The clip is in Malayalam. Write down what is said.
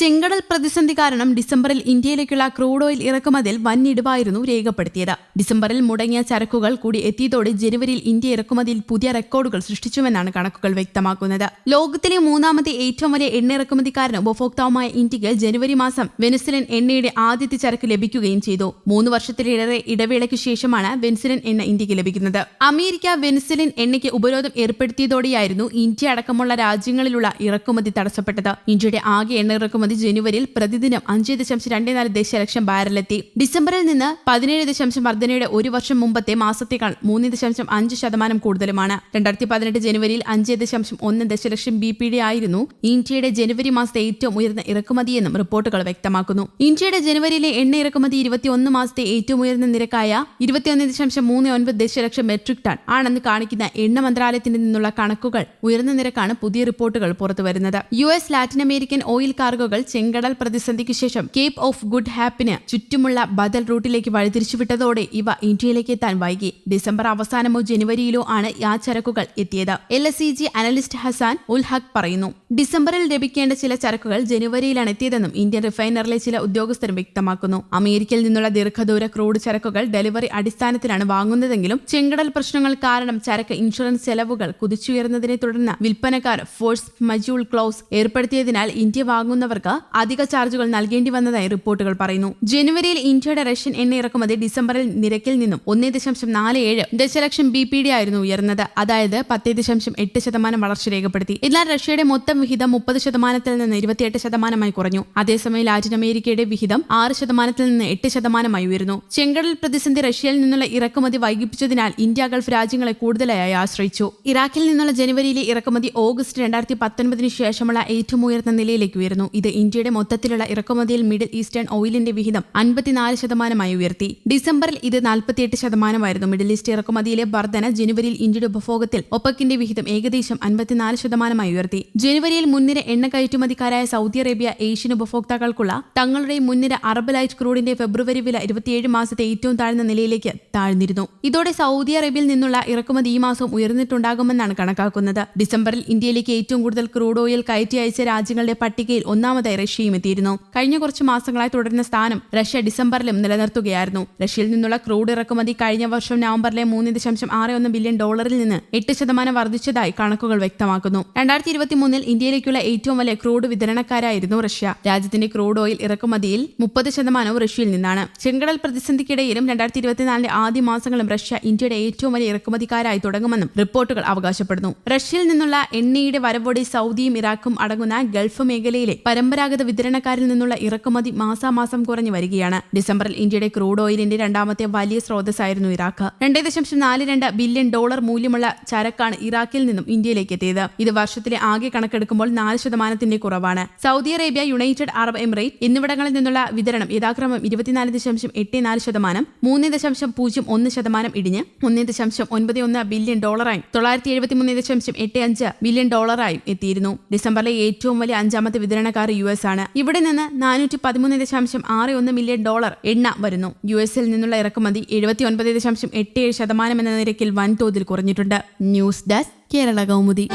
ചെങ്കടൽ പ്രതിസന്ധി കാരണം ഡിസംബറിൽ ഇന്ത്യയിലേക്കുള്ള ക്രൂഡ് ഓയിൽ ഇറക്കുമതിയിൽ വൻ ഇടിവായിരുന്നു രേഖപ്പെടുത്തിയത്. ഡിസംബറിൽ മുടങ്ങിയ ചരക്കുകൾ കൂടി എത്തിയതോടെ ജനുവരിയിൽ ഇന്ത്യ ഇറക്കുമതിയിൽ പുതിയ റെക്കോർഡുകൾ സൃഷ്ടിച്ചുവെന്നാണ് കണക്കുകൾ വ്യക്തമാക്കുന്നത്. ലോകത്തിലെ മൂന്നാമത്തെ ഏറ്റവും വലിയ എണ്ണ ഇറക്കുമതിക്കാരനും ഉപഭോക്താവുമായ ഇന്ത്യയ്ക്ക് ജനുവരി മാസം വെനിസിലൻ എണ്ണയുടെ ആദ്യത്തെ ചരക്ക് ലഭിക്കുകയും ചെയ്തു. മൂന്ന് വർഷത്തിലേറെ ഇടവേളയ്ക്ക് ശേഷമാണ് വെനിസിലൻ എണ്ണ ഇന്ത്യയ്ക്ക് ലഭിക്കുന്നത്. അമേരിക്ക വെനിസിലിൻ എണ്ണയ്ക്ക് ഉപരോധം ഏർപ്പെടുത്തിയതോടെയായിരുന്നു ഇന്ത്യ അടക്കമുള്ള രാജ്യങ്ങളിലുള്ള ഇറക്കുമതി തടസ്സപ്പെട്ടത്. ഇന്ത്യയുടെ ആകെ എണ്ണ ഇറക്കുമതി ജനുവരിയിൽ പ്രതിദിനം അഞ്ച് ദശാംശം രണ്ട് നാല് ദശലക്ഷം ബാരലെത്തി ഡിസംബറിൽ നിന്ന് പതിനേഴ് ദശാംശം വർധനയുടെ ഒരു വർഷം മുമ്പത്തെ മാസത്തേക്കാൾ മൂന്ന് ദശാംശം അഞ്ച് ശതമാനം കൂടുതലുമാണ്. രണ്ടായിരത്തി പതിനെട്ട് ജനുവരിയിൽ അഞ്ച് ദശാംശം ഒന്ന് ദശലക്ഷം ബി പി ഡി ആയിരുന്നു ഇന്ത്യയുടെ ജനുവരി മാസത്തെ ഏറ്റവും ഉയർന്ന ഇറക്കുമതിയെന്നും റിപ്പോർട്ടുകൾ വ്യക്തമാക്കുന്നു. ഇന്ത്യയുടെ ജനുവരിയിലെ എണ്ണ ഇറക്കുമതി ഇരുപത്തിയൊന്ന് മാസത്തെ ഏറ്റവും ഉയർന്ന നിരക്കായ ഇരുപത്തിയൊന്ന് ദശാംശം മൂന്ന് ഒൻപത് ദശലക്ഷം മെട്രിക് ടൺ ആണെന്ന് കാണിക്കുന്ന എണ്ണ മന്ത്രാലയത്തിൽ നിന്നുള്ള കണക്കുകൾ ഉയർന്ന നിരക്കാണ് പുതിയ റിപ്പോർട്ടുകൾ പുറത്തുവരുന്നത്. U S Latin American oil കാർഗോകൾ ചെങ്കടൽ പ്രതിസന്ധിക്ക് ശേഷം കേപ്പ് ഓഫ് ഗുഡ് ഹാപ്പിന് ചുറ്റുമുള്ള ബദൽ റൂട്ടിലേക്ക് വഴിതിരിച്ചുവിട്ടതോടെ ഇവ ഇന്ത്യയിലേക്ക് എത്താൻ വൈകി. ഡിസംബർ അവസാനമോ ജനുവരിയിലോ ആണ് ആ ചരക്കുകൾ എത്തിയത്. L S E G analyst Hasan ul Haq പറയുന്നു. ഡിസംബറിൽ ലഭിക്കേണ്ട ചില ചരക്കുകൾ ജനുവരിയിലാണ് എത്തിയതെന്നും ഇന്ത്യൻ റിഫൈനറിലെ ചില ഉദ്യോഗസ്ഥരും വ്യക്തമാക്കുന്നു. അമേരിക്കയിൽ നിന്നുള്ള ദീർഘദൂര ക്രൂഡ് ചരക്കുകൾ ഡെലിവറി അടിസ്ഥാനത്തിലാണ് വാങ്ങുന്നതെങ്കിലും ചെങ്കടൽ പ്രശ്നങ്ങൾ കാരണം ചരക്ക് ഇൻഷുറൻസ് ചെലവുകൾ കുതിച്ചുയർന്നതിനെ തുടർന്ന് വിൽപ്പനക്കാർ ഫോഴ്സ് മജൂൾ ക്ലോസ് ഏർപ്പെടുത്തിയതിനാൽ ഇന്ത്യ വാങ്ങുന്നവർക്ക് അധിക ചാർജുകൾ നൽകേണ്ടി വന്നതായി റിപ്പോർട്ടുകൾ പറയുന്നു. ജനുവരിയിൽ ഇന്ത്യയുടെ റഷ്യൻ എണ്ണ ഇറക്കുമതി ഡിസംബറിൽ നിരക്കിൽ നിന്നും ഒന്നേ ദശാംശം നാല് ഏഴ് ദശലക്ഷം ബി പി ഡി ആയിരുന്നു ഉയർന്നത്. അതായത് പത്തേ ദശാംശം എട്ട് ശതമാനം വളർച്ച രേഖപ്പെടുത്തി. എന്നാൽ റഷ്യയുടെ മൊത്തം വിഹിതം മുപ്പത് ശതമാനത്തിൽ നിന്ന് ഇരുപത്തിയെട്ട് ശതമാനമായി കുറഞ്ഞു. അതേസമയം ലാറ്റിൻ അമേരിക്കയുടെ വിഹിതം ആറ് ശതമാനത്തിൽ നിന്ന് എട്ട് ശതമാനമായി ഉയർന്നു ചെങ്കടൽ പ്രതിസന്ധി റഷ്യയിൽ നിന്നുള്ള ഇറക്കുമതി വൈകിപ്പിച്ചതിനാൽ ഇന്ത്യ ഗൾഫ് രാജ്യങ്ങളെ കൂടുതലായി ആശ്രയിച്ചു. ഇറാഖിൽ നിന്നുള്ള ജനുവരിയിലെ ഇറക്കുമതി ഓഗസ്റ്റ് രണ്ടായിരത്തി പത്തൊൻപതിന് ശേഷമുള്ള ഏറ്റവും ഉയർന്ന നിലയിലേക്ക് ഉയർന്നു ഇത് ഇന്ത്യയുടെ മൊത്തത്തിലുള്ള ഇറക്കുമതിയിൽ മിഡിൽ ഈസ്റ്റേൺ ഓയിലിന്റെ വിഹിതം അൻപത്തിനാല് ശതമാനമായി ഉയർത്തി. ഡിസംബറിൽ ഇത് നാൽപ്പത്തിയെട്ട് ശതമാനമായിരുന്നു. മിഡിൽ ഈസ്റ്റ് ഇറക്കുമതിയിലെ വർധന ജനുവരിയിൽ ഇന്ത്യയുടെ ഉപഭോഗത്തിൽ ഒപ്പക്കിന്റെ വിഹിതം ഏകദേശം അൻപത്തിനാല് ശതമാനമായി ഉയർത്തി. ജനുവരിയിൽ മുൻനിര എണ്ണ കയറ്റുമതിക്കാരായ സൗദി അറേബ്യ ഏഷ്യൻ ഉപഭോക്താക്കൾക്കുള്ള തങ്ങളുടെ മുൻനിര അറബ് ലൈറ്റ് ക്രൂഡിന്റെ ഫെബ്രുവരി വില ഇരുപത്തിയേഴ് മാസത്തെ ഏറ്റവും താഴ്ന്ന നിലയിലേക്ക് താഴ്ന്നിരുന്നു. ഇതോടെ സൗദി അറേബ്യയിൽ നിന്നുള്ള ഇറക്കുമതി ഈ മാസം ഉയർന്നിട്ടുണ്ടാകുമെന്നാണ് കണക്കാക്കുന്നത്. ഡിസംബറിൽ ഇന്ത്യയിലേക്ക് ഏറ്റവും കൂടുതൽ ക്രൂഡ് ഓയിൽ കയറ്റി അയച്ച രാജ്യങ്ങളുടെ പട്ടികയിൽ ഒന്നാമതായി റഷ്യയും എത്തിയിരുന്നു. കഴിഞ്ഞ കുറച്ച് മാസങ്ങളായി തുടരുന്ന സ്ഥാനം റഷ്യ ഡിസംബറിലും നിലനിർത്തുകയായിരുന്നു. റഷ്യയിൽ നിന്നുള്ള ക്രൂഡ് ഇറക്കുമതി കഴിഞ്ഞ വർഷം നവംബറിലെ മൂന്ന് ദശാംശം ആറ് ഒന്ന് ബില്യൺ ഡോളറിൽ നിന്ന് എട്ട് ശതമാനം വർദ്ധിച്ചതായി കണക്കുകൾ വ്യക്തമാക്കുന്നു. രണ്ടായിരത്തി ഇരുപത്തി മൂന്നിൽ ഇന്ത്യയിലേക്കുള്ള ഏറ്റവും വലിയ ക്രൂഡ് വിതരണക്കാരായിരുന്നു റഷ്യ. രാജ്യത്തിന്റെ ക്രൂഡ് ഓയിൽ ഇറക്കുമതിയിൽ മുപ്പത് ശതമാനവും റഷ്യയിൽ നിന്നാണ്. ചെങ്കടൽ പ്രതിസന്ധിക്കിടയിലും രണ്ടായിരത്തി ഇരുപത്തിനാലിന്റെ ആദ്യ മാസങ്ങളും റഷ്യ ഇന്ത്യയുടെ ഏറ്റവും വലിയ ഇറക്കുമതിക്കാരായി തുടങ്ങുമെന്നും റിപ്പോർട്ടുകൾ അവകാശപ്പെടുന്നു. റഷ്യയിൽ നിന്നുള്ള എണ്ണയുടെ വരവോടെ സൗദിയും ഇറാഖും അടങ്ങുന്ന ഗൾഫ് മേഖലയിലെ പരമ്പരാഗത വിതരണക്കാരിൽ നിന്നുള്ള ഇറക്കുമതി മാസാമാസം കുറഞ്ഞു വരികയാണ്. ഡിസംബറിൽ ഇന്ത്യയുടെ ക്രൂഡ് ഓയിലിന്റെ രണ്ടാമത്തെ വലിയ സ്രോതസ്സായിരുന്നു ഇറാഖ്. രണ്ടേ ദശാംശം നാല് രണ്ട് ബില്യൺ ഡോളർ മൂല്യമുള്ള ചരക്കാണ് ഇറാഖിൽ നിന്നും ഇന്ത്യയിലേക്ക് എത്തിയത്. ഇത് വർഷത്തിലെ ആകെ കണക്കെടുക്കുമ്പോൾ നാല് ശതമാനത്തിന്റെ കുറവാണ്. Saudi Arabia United Arab Emirate എന്നിവിടങ്ങളിൽ നിന്നുള്ള വിതരണം യഥാക്രമം ഇരുപത്തിനാല് ദശാംശം എട്ട് നാല് ശതമാനം മൂന്ന് ദശാംശം പൂജ്യം ഒന്ന് ശതമാനം ഇടിഞ്ഞ് ഒന്ന് ദശാംശം ഒൻപത് ഒന്ന് ബില്യൺ ഡോളറായും തൊള്ളായിരത്തി എഴുപത്തി മൂന്ന് ദശാംശം എട്ട് അഞ്ച് ബില്യൺ ഡോളറായും എത്തിയിരുന്നു. ഡിസംബറിലെ ഏറ്റവും വലിയ അഞ്ചാമത്തെ വിതരണക്കാർ യു എസ് ആണ്. ഇവിടെ നിന്ന് നാനൂറ്റി പതിമൂന്ന് ദശാംശം ആറ് ഒന്ന് മില്യൺ ഡോളർ എണ്ണ വരുന്നു. യു എസിൽ നിന്നുള്ള ഇറക്കുമതി എഴുപത്തി ഒൻപത് ദശാംശം എട്ട് ഏഴ് ശതമാനം എന്ന നിരക്കിൽ വൻതോതിൽ കുറഞ്ഞിട്ടുണ്ട്. News desk Kerala Kaumudi.